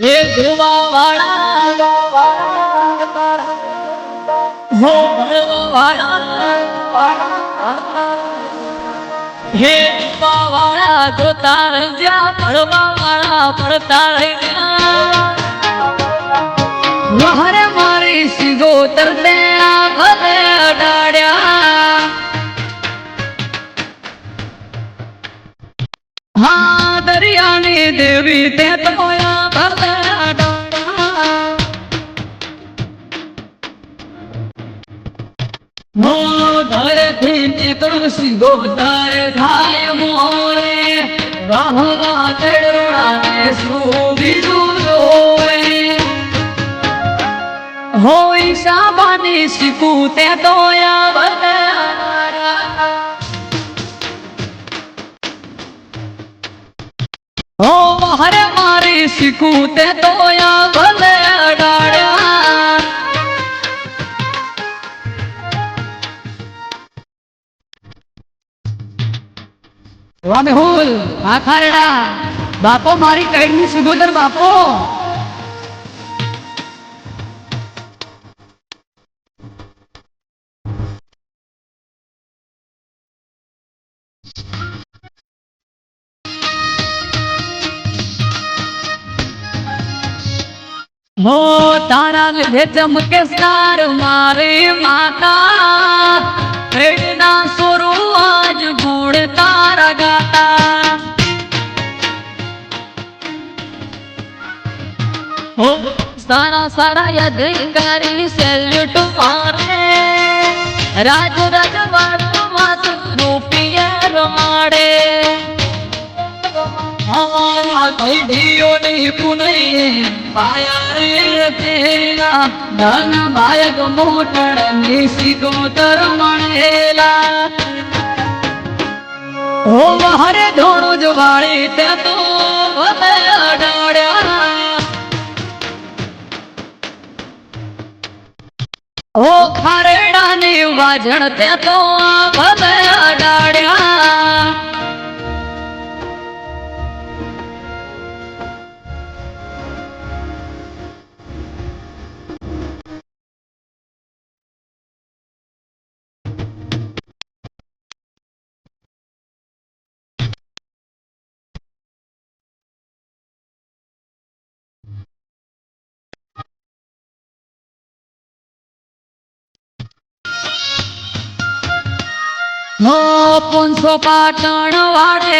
હે ધ્રુવા વાળા હો વાળા હે ધ્રુવા વાળા જોતા રંજ્યા પડવા વાળા પડતા વહરે મારી સીધો તરતે અડાડ્યા. હા, દરિયાની દેવી તે તોયા હો ધરથી નીકળું સીધો તારે થાય મોરે. વાહ ચડોડાને શું બીજું જોવે. હો ઈશાબાની શીખું તે તોયા ભલે હો હરે મારી શીખું તે તોયા વામે હુલ આ ખારડા બાપો મારી કઈની સુગોદર બાપો. હો તારા લીધે ચમકે સ્ટાર મારી માતા પ્રેરણા સુરુ આજ ગુણ તારા ગાતા. હો સારા સારા યાદગારી સેલ્યુટ મારે, રાજ રાજવાડ માત રૂપિયા રમાડે. કઈડીઓની પુનઈ પાયા રે તેરા બાયક મોટણ સિગોતર મણેલા ઓ હરે ધોણું જ વાળી તે તો ઓ વાજણ તે તો ભલે અડાડ્યા. હો પોનસો પાટણ વાળે